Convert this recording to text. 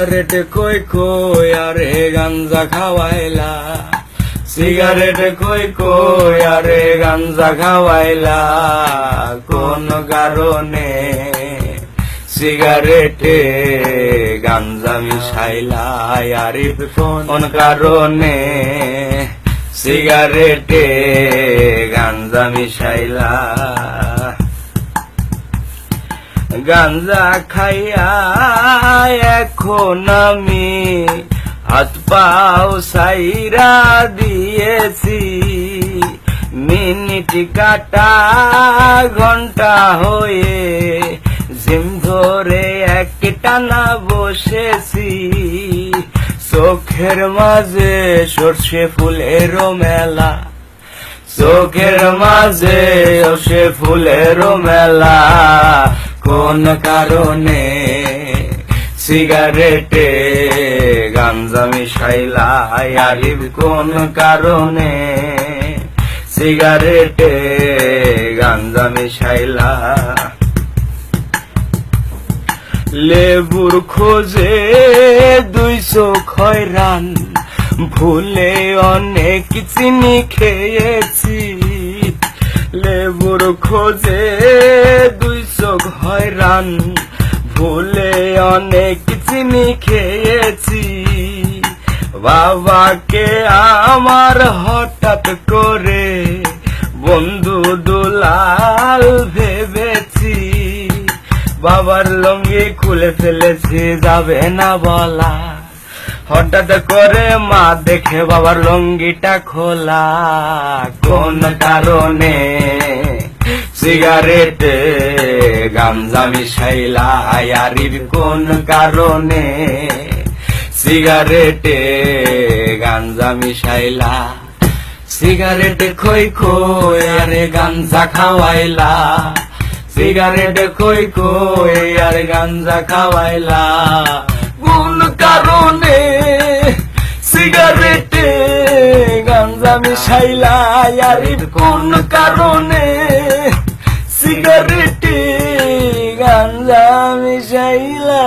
Cigarette কই কই আরে গাঞ্জা খাওয়াইলা সিগারেট কই কই আরে গাঞ্জা খাওয়াইলা কোন কারণে সিগারেটে গাঞ্জা মিশাইলা আরিফ কোন কারণে সিগারেটে গাঞ্জা মিশাইলা। গাঞ্জা খাইয়া এখন আমি হাত পাও সাইরা দিয়েছি। মিনিট কাটা ঘণ্টা হয়ে জিম ধরে এক টানা বসেছি। চোখের মাঝে সর্ষে ফুলেরও মেলা। চোখের মাঝে সে ফুলের মেলা। কোন কারণে সিগারেটে গাঞ্জা মিশাইলা আরিফ কোন কারণে সিগারেটে গাঞ্জা মিশাইলা লেবুর খোঁজে দুইশো খয়রান ভুলে অনেক চিনি খেয়েছি। লেবুর খোঁজে দুইশো খয়রান ভুলে অনেক চিনি খেয়েছি। বাবাকে আমার হঠাৎ করে বন্ধু দুলাল ভেবেছি বাবার লঙ্গি খুলে ফেলেছি যাবে না বলা। হঠাৎ করে মা দেখে বাবার লঙ্গিটা খোলা। কোন কারণে? সিগারেট গাঞ্জা মিশাইলা, আয়ারির কোন কারণে? সিগারেটে গাঞ্জা মিশাইলা, সিগারেট খই খই, আরে গাঞ্জা খাওয়াইলা। সিগারেট কই কই আর গাঞ্জা খাওয়াইলা। কোন কারণে সিগারেটে গাঞ্জা মিশাইলা? আর কোন কারণে সিগারেটে গাঞ্জা মিশাইলা?